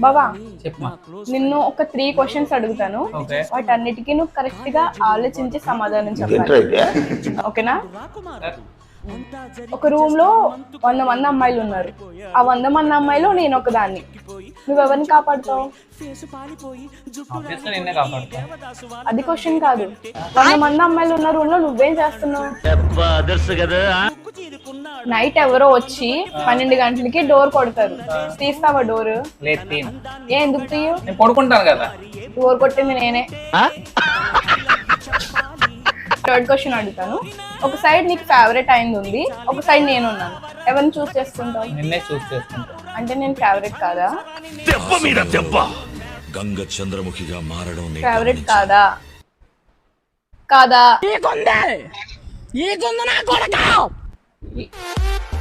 బావా చెప్పమా నిన్ను ఒక త్రీ క్వశ్చన్స్ అడుగుతాను. ఓకే. వాటన్నిటికీ నువ్వు కరెక్ట్గా ఆలోచించి సమాధానం చెప్పాలి. ఓకేనా? ఒక రూమ్లో వంద మంది అమ్మాయిలు ఉన్నారు. ఆ వంద మంది అమ్మాయిలు నేను ఒకదాన్ని. నువ్వెవరిని కాపాడుతావు? అది క్వశ్చన్ కాదు. వంద మంది అమ్మాయిలు ఉన్న రూమ్లో నువ్వేం చేస్తున్నావు? నైట్ ఎవరో వచ్చి పన్నెండు గంటలకి డోర్ కొడతారు. తీస్తావా డోర్? లేదు తీను ఏ ఎందుకు తీయు నేను పడుకుంటాను కదా. డోర్ కొట్టింది నేనే. థర్డ్ క్వశ్చన్ అడుగుతాను. ఒక సైడ్ నీకు ఫేవరెట్ అయింది ఉంది ఒక సైడ్ నేను ఉన్నాను. ఎవరిని చూస్ చేసుకుంటావు? నిన్నే చూస్ చేసుకుంటా అంటే నేను ఫేవరెట్ కాదా? దెబ్బ మీద దెబ్బ. గంగ చంద్రముఖిగా మారడం నీ ఫేవరెట్ కాదా? కాదా? Yeah.